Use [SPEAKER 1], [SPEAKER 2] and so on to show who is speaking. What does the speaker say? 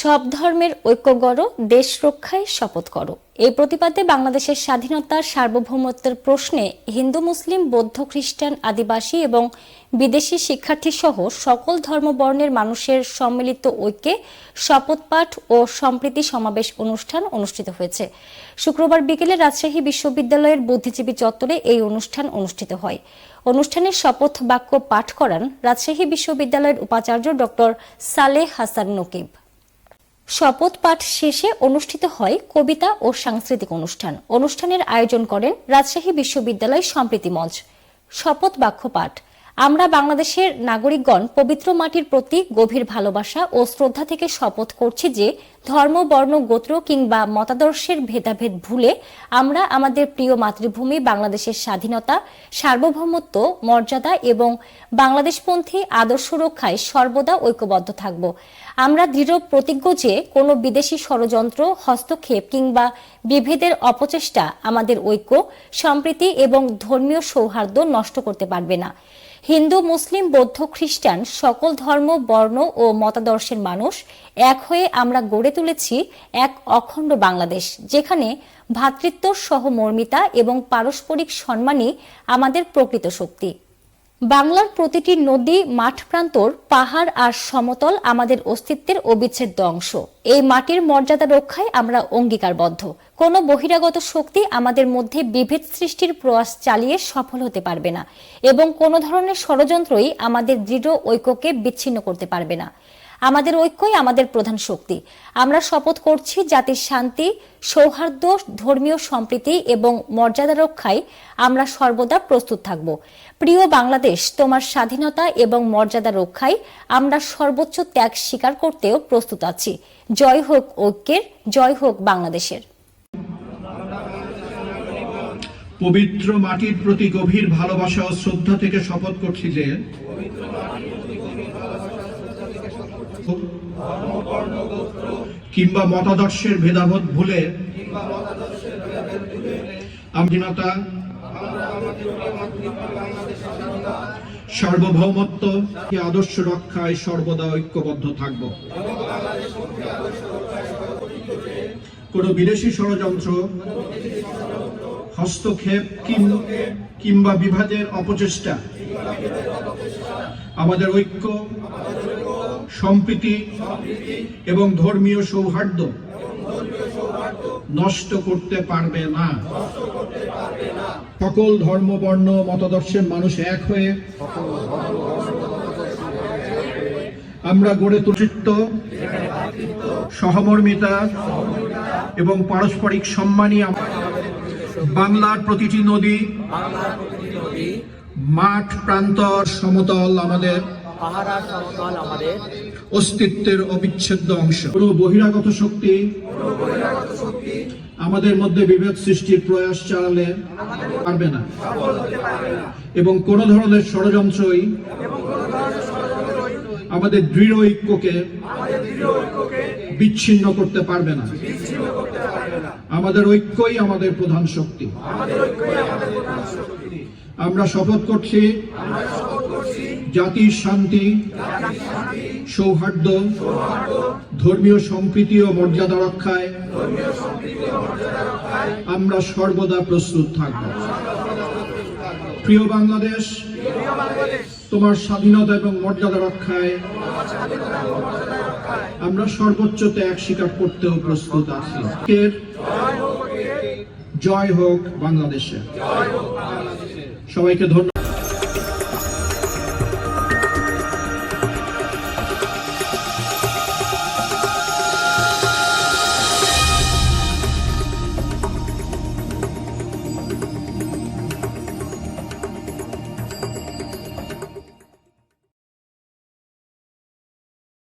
[SPEAKER 1] সব ধর্মের ঐক্য গড়ো, দেশ রক্ষায় শপথ করো। এই প্রতিবাদে বাংলাদেশের স্বাধীনতার সার্বভৌমত্বের প্রশ্নে হিন্দু, মুসলিম, বৌদ্ধ, খ্রিস্টান, আদিবাসী এবং বিদেশি শিক্ষার্থী সহ সকল ধর্মবর্ণের মানুষের সম্মিলিত ঐক্যে শপথ পাঠ ও সম্প্রীতি সমাবেশ অনুষ্ঠান অনুষ্ঠিত হয়েছে। শুক্রবার বিকেলে রাজশাহী বিশ্ববিদ্যালয়ের বুদ্ধিজীবী চত্বরে এই অনুষ্ঠান অনুষ্ঠিত হয়। অনুষ্ঠানে শপথ বাক্য পাঠ করান রাজশাহী বিশ্ববিদ্যালয়ের উপাচার্য ডক্টর সালেহ হাসান নকিব। শপথ পাঠ শেষে অনুষ্ঠিত হয় কবিতা ও সাংস্কৃতিক অনুষ্ঠান। অনুষ্ঠানের আয়োজন করেন রাজশাহী বিশ্ববিদ্যালয় সম্প্রীতি মঞ্চ। শপথ বাক্য পাঠ। আমরা বাংলাদেশের নাগরিকগণ পবিত্র মাটির প্রতি গভীর ভালোবাসা ও শ্রদ্ধা থেকে শপথ করছি যে ধর্ম, বর্ণ, গোত্র কিংবা মতাদর্শের ভেদাভেদ ভুলে আমরা আমাদের প্রিয় মাতৃভূমি বাংলাদেশের স্বাধীনতা, সার্বভৌমত্ব, মর্যাদা এবং বাংলাদেশপন্থী আদর্শ রক্ষায় সর্বদা ঐক্যবদ্ধ থাকব। আমরা দৃঢ় প্রতিজ্ঞ যে কোনো বিদেশি ষড়যন্ত্র, হস্তক্ষেপ কিংবা বিভেদের অপচেষ্টা আমাদের ঐক্য, সম্প্রীতি এবং ধর্মীয় সৌহার্দ্য নষ্ট করতে পারবে না। হিন্দু, মুসলিম, বৌদ্ধ, খ্রিস্টান সকল ধর্ম, বর্ণ ও মতাদর্শের মানুষ এক হয়ে আমরা গড়ে তুলেছি এক অখণ্ড বাংলাদেশ, যেখানে ভ্রাতৃত্ব সহমর্মিতা এবং পারস্পরিক সম্মানই আমাদের প্রকৃত শক্তি। বাংলার প্রতিটি নদী, মাঠ প্রান্তর, পাহাড় আর সমতল আমাদের অস্তিত্বের অবিচ্ছেদ্য অংশ। এই মাটির মর্যাদা রক্ষায় আমরা অঙ্গীকারবদ্ধ। কোনো বহিরাগত শক্তি আমাদের মধ্যে বিভেদ সৃষ্টির প্রয়াস চালিয়ে সফল হতে পারবে না এবং কোনো ধরনের ষড়যন্ত্রই আমাদের দৃঢ় ঐক্যকে বিচ্ছিন্ন করতে পারবে না। আমাদের ঐক্যই আমাদের প্রধান শক্তি। আমরা শপথ করছি জাতির শান্তি, সৌহার্দ্য, ধর্মীয় সম্প্রীতি এবং মর্যাদা রক্ষায় আমরা সর্বদা প্রস্তুত থাকব। প্রিয় বাংলাদেশ, তোমার স্বাধীনতা এবং মর্যাদা রক্ষায় আমরা সর্বোচ্চ ত্যাগ স্বীকার করতেও প্রস্তুত আছি। জয় হোক ঐক্যের, জয় হোক বাংলাদেশের।
[SPEAKER 2] পবিত্র মাটির প্রতি গভীর ভালোবাসা ও শ্রদ্ধা থেকে শপথ করছি যে কিংবা মতাদর্শের ভেদাভেদ ভুলে আমজনতা সার্বভৌমত্ব আদর্শ রক্ষায় সর্বদা ঐক্যবদ্ধ থাকব। কোন বিদেশি ষড়যন্ত্র, হস্তক্ষেপ কিংবা বিভাজের অপচেষ্টা, আমাদের ঐক্য সম্প্রীতি এবং ধর্মীয় সৌহার্দ্য নষ্ট করতে পারবে না। সকল ধর্ম, বর্ণ, মতাদর্শের মানুষ এক হয়ে আমরা গড়ে তুলিত্ব সহমর্মিতা এবং পারস্পরিক সম্মানই বাংলার প্রতিটি নদী, মাঠ, প্রান্তর, সমতল আমাদের
[SPEAKER 3] পাহাড় আর সমতল আমাদের
[SPEAKER 2] অস্তিত্বের অবিচ্ছেদ্য অংশ। কোন বহিরাগত শক্তি আমাদের মধ্যে বিভেদ সৃষ্টির প্রয়াস চালালে পারবে না। এবং কোন ধরনের ষড়যন্ত্রই আমাদের দৃঢ় ঐক্যকে বিচ্ছিন্ন করতে পারবে না। আমাদের ঐক্যই আমাদের প্রধান শক্তি। আমরা শপথ করছি জাতির শান্তি, সৌহার্দ্য, ধর্মীয় সম্প্রীতি ও মর্যাদা রক্ষায় আমরা সর্বদা প্রস্তুত থাকব। প্রিয় বাংলাদেশ, তোমার স্বাধীনতা এবং মর্যাদা রক্ষায় আমরা সর্বোচ্চ ত্যাগ স্বীকার করতেও প্রস্তুত আছি। জয় হোক বাংলাদেশে সবাইকে ধন্যবাদ।